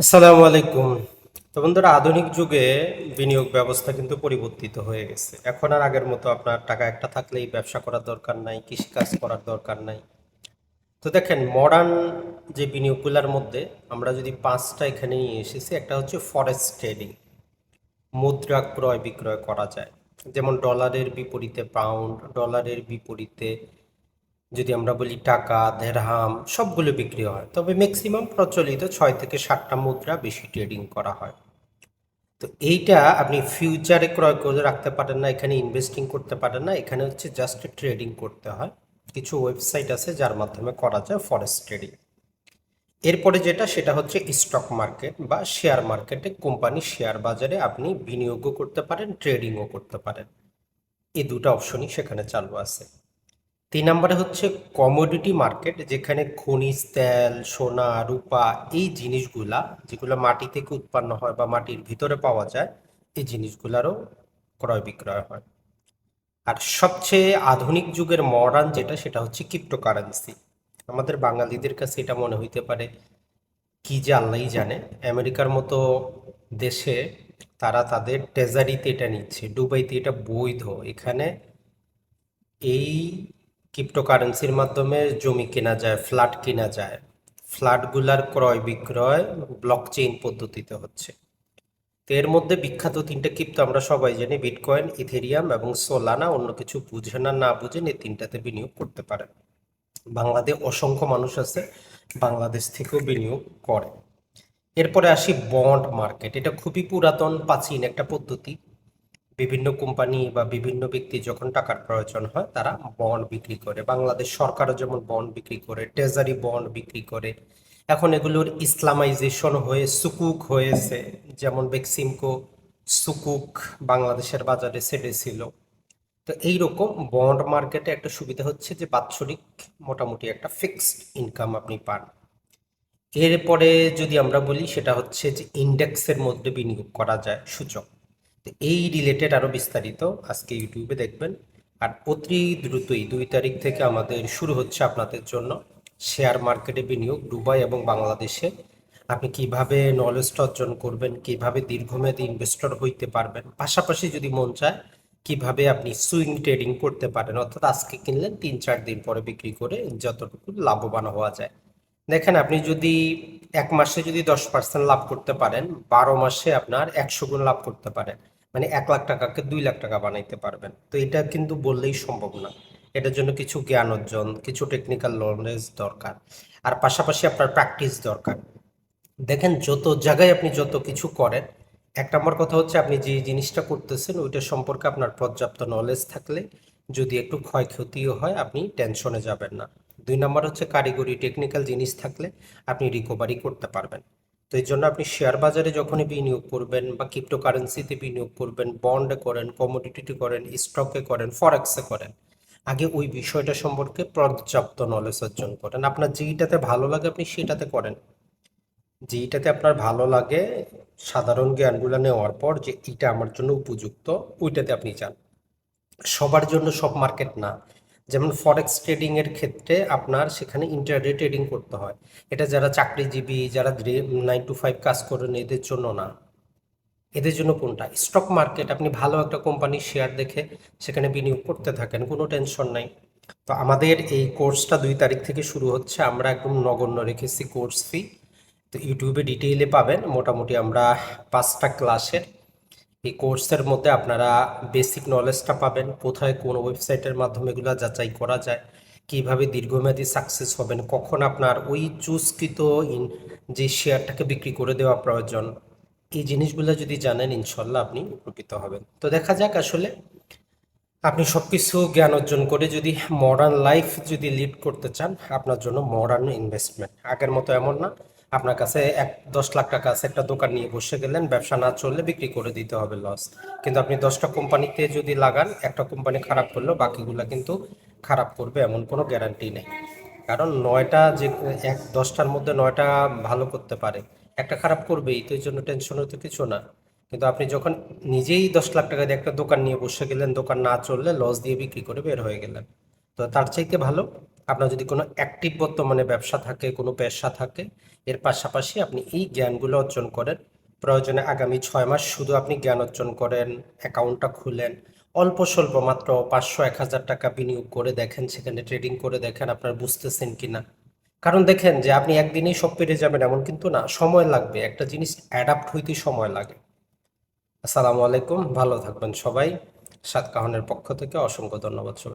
আসসালামু আলাইকুম। তো বন্ধুরা, আধুনিক যুগে বিনিয়োগ ব্যবস্থা কিন্তু পরিবর্তিত হয়ে গেছে। এখন আর আগের মতো আপনার টাকা একটা থাকলেই ব্যবসা করার দরকার নাই, কৃষিকাজ করার দরকার নাই। তো দেখেন মডার্ন যে বিনিয়োগগুলোর মধ্যে আমরা যদি পাঁচটা এখানে নিয়ে এসেছি, একটা হচ্ছে ফরেস্ট ট্রেডিং মুদ্রা ক্রয় বিক্রয় করা যায়। যেমন ডলারের বিপরীতে পাউন্ড ডলারের বিপরীতে যদি আমরা বলি টাকা, দেড়হাম সবগুলো বিক্রি হয়, তবে ম্যাক্সিমাম প্রচলিত ছয় থেকে সাতটা মুদ্রা বেশি ট্রেডিং করা হয়। তো এইটা আপনি ফিউচারে ক্রয় করে রাখতে পারেন না, এখানে ইনভেস্টিং করতে পারেন না, এখানে হচ্ছে জাস্ট ট্রেডিং করতে হয়। কিছু ওয়েবসাইট আছে যার মাধ্যমে করা যায় ফরেস্ট ট্রেডিং এরপরে যেটা, সেটা হচ্ছে স্টক মার্কেট বা শেয়ার মার্কেটে কোম্পানি শেয়ার বাজারে আপনি বিনিয়োগও করতে পারেন ট্রেডিংও করতে পারেন। এই দুটো অপশনই সেখানে চালু আছে। তিন নম্বরে হচ্ছে কমোডিটি মার্কেট যেখানে খনিজ, তেল, সোনা, রূপা, এই জিনিসগুলা, যেগুলো মাটি থেকে উৎপন্ন হয় বা মাটির ভিতরে পাওয়া যায়, এই জিনিসগুলারও ক্রয় বিক্রয় হয়। আর সবচেয়ে আধুনিক যুগের মডার্ন যেটা, সেটা হচ্ছে ক্রিপ্টোকারেন্সি আমাদের বাঙালিদের কাছে এটা মনে হইতে পারে, কি যে আল্লাহই জানে। আমেরিকার মতো দেশে তারা তাদের ট্রেজারিতে এটা নিচ্ছে, দুবাইতে এটা বৈধ। এখানে এই ক্রিপ্টোকারেন্সির মাধ্যমে জমি কেনা যায়, ফ্ল্যাট কেনা যায়। ফ্ল্যাটগুলার ক্রয় বিক্রয় ব্লকচেইন পদ্ধতিতে হচ্ছে। তো এর মধ্যে বিখ্যাত তিনটে ক্রিপ্টো আমরা সবাই জানি বিটকয়েন ইথেরিয়াম এবং সোলানা অন্য কিছু বুঝে না না বুঝেন এই তিনটাতে বিনিয়োগ করতে পারেন বাংলাদেশ অসংখ্য মানুষ আছে, বাংলাদেশ থেকেও বিনিয়োগ করে। এরপরে আসি বন্ড মার্কেট এটা খুবই পুরাতন, প্রাচীন একটা পদ্ধতি। বিভিন্ন কোম্পানি বা বিভিন্ন ব্যক্তি যখন টাকার প্রয়োজন হয়, তারা বন্ড বিক্রি করে। বাংলাদেশ সরকারও যেমন বন্ড বিক্রি করে ট্রেজারি বন্ড বিক্রি করে। এখন এগুলোর ইসলামাইজেশন হয়ে সুকুক হয়েছে। যেমন বেক্সিমকো সুকুক বাংলাদেশের বাজারে ছেড়েছিল তো এইরকম বন্ড মার্কেটে একটা সুবিধা হচ্ছে যে, বাৎসরিক মোটামুটি একটা ফিক্সড ইনকাম আপনি পান। এরপরে যদি আমরা বলি, সেটা হচ্ছে যে ইন্ডেক্সের মধ্যে বিনিয়োগ করা যায়, সূচক। এই রিলেটেড আরও বিস্তারিত আজকে ইউটিউবে দেখবেন। আর অতি দ্রুতই দুই তারিখ থেকে আমাদের শুরু হচ্ছে আপনাদের জন্য শেয়ার মার্কেটে বিনিয়োগ দুবাই এবং বাংলাদেশে। আপনি কীভাবে নলেজটা অর্জন করবেন, কীভাবে দীর্ঘমেয়াদী ইনভেস্টর হইতে পারবেন, পাশাপাশি যদি মন চায় কীভাবে আপনি সুইং ট্রেডিং করতে পারেন, অর্থাৎ আজকে কিনলেন তিন চার দিন পরে বিক্রি করে যতটুকু লাভবান হওয়া যায়। দেখেন, আপনি যদি এক মাসে যদি দশ পার্সেন্ট লাভ করতে পারেন, বারো মাসে আপনার একশো গুণ লাভ করতে পারেন। মানে এক লাখ টাকাকে দুই লাখ টাকা বানাইতে পারবেন। তো এটা কিন্তু বললেই সম্ভব না। এটার জন্য কিছু জ্ঞান অর্জন, কিছু টেকনিক্যাল নলেজ দরকার। আর পাশাপাশি আপনার প্র্যাকটিস দরকার। দেখেন, যত জায়গায় আপনি যত কিছু করেন, এক নম্বর কথা হচ্ছে আপনি যে জিনিসটা করতেছেন, ওইটা সম্পর্কে আপনার পর্যাপ্ত নলেজ থাকলে যদি একটু ক্ষয়ক্ষতিও হয়, আপনি টেনশনে যাবেন না। দুই নম্বর হচ্ছে কারিগরি টেকনিক্যাল জিনিস থাকলে আপনি রিকভারি করতে পারবেন। তো এই জন্য আপনি শেয়ার বাজারে যখনই বিনিয়োগ করবেন বা ক্রিপ্টোকারেন্সিতে বিনিয়োগ করবেন বন্ডে করেন কমোডিটিতে করেন স্টকে করেন ফরেক্সে করেন, আগে ওই বিষয়টা সম্পর্কে পর্যাপ্ত নলেজ অর্জন করেন। আপনার যেইটাতে ভালো লাগে আপনি সেটাতে করেন। যেইটাতে আপনার ভালো লাগে, সাধারণ জ্ঞানগুলো নেওয়ার পর যে এটা আমার জন্য উপযুক্ত, ওইটাতে আপনি যান। সবার জন্য সব মার্কেট না। যেমন ফরেক্স ট্রেডিং এর ক্ষেত্রে আপনার সেখানে ইন্টারডে ট্রেডিং করতে হয়। এটা যারা চাকরিজীবী, যারা নাইন টু ফাইভ কাজ করেন, এদের জন্য না। এদের জন্য কোনটা? স্টক মার্কেট আপনি ভালো একটা কোম্পানির শেয়ার দেখে সেখানে বিনিয়োগ করতে থাকেন, কোনো টেনশন নাই। তো আমাদের এই কোর্সটা দুই তারিখ থেকে শুরু হচ্ছে, আমরা একদম নগণ্য রেখেছি কোর্স ফি তো ইউটিউবে ডিটেইলে পাবেন, মোটামুটি আমরা পাঁচটা ক্লাসের এই কোর্সের মধ্যে আপনারা বেসিক নলেজটা পাবেন, কোথায় কোন ওয়েবসাইটের মাধ্যমে এগুলো যাচাই করা যায়, কীভাবে দীর্ঘমেয়াদী সাকসেস হবেন, কখন আপনার ওই চুজকৃত ইন যে শেয়ারটাকে বিক্রি করে দেওয়া প্রয়োজন, এই জিনিসগুলো যদি জানেন, ইনশাল্লাহ আপনি উপকৃত হবেন। তো দেখা যাক আসলে আপনি সব কিছু জ্ঞান অর্জন করে যদি মডার্ন লাইফ যদি লিড করতে চান, আপনার জন্য মডার্ন ইনভেস্টমেন্ট আগের মতো এমন না। আপনার কাছে এক দশ লাখ টাকা আছে, একটা দোকান নিয়ে বসে গেলেন, ব্যবসা না চললে বিক্রি করে দিতে হবে লস কিন্তু আপনি দশটা কোম্পানিতে যদি লাগান, একটা কোম্পানি খারাপ করলেও বাকিগুলো কিন্তু খারাপ করবে এমন কোনো গ্যারান্টি নেই। কারণ নয়টা যে, এক দশটার মধ্যে নয়টা ভালো করতে পারে। একটা খারাপ করবেই, তো এই জন্য টেনশনের তো কিছু না। কিন্তু আপনি যখন নিজেই দশ লাখ টাকা দিয়ে একটা দোকান নিয়ে বসে গেলেন, দোকান না চললে লস দিয়ে বিক্রি করে বের হয়ে গেলেন। তো তার চাইতে ভালো? আপনার যদি কোনো অ্যাক্টিভ বর্তমানে ব্যবসা থাকে, কোনো পেশা থাকে, এর পাশাপাশি আপনি এই জ্ঞানগুলো অর্জন করেন। প্রয়োজনে আগামী ছয় মাস শুধু আপনি জ্ঞান অর্জন করেন, অ্যাকাউন্টটা খুলেন, অল্প স্বল্প মাত্র পাঁচশো, এক হাজার টাকা বিনিয়োগ করে দেখেন, সেখানে ট্রেডিং করে দেখেন আপনার বুঝতেছেন কিনা। কারণ দেখেন যে আপনি একদিনেই সব পেরে যাবেন, এমন কিন্তু না, সময় লাগবে, একটা জিনিস অ্যাডাপ্ট হইতে সময় লাগে। আসসালামু আলাইকুম, ভালো থাকবেন সবাই। সাতকাহনের পক্ষ থেকে অসংখ্য ধন্যবাদ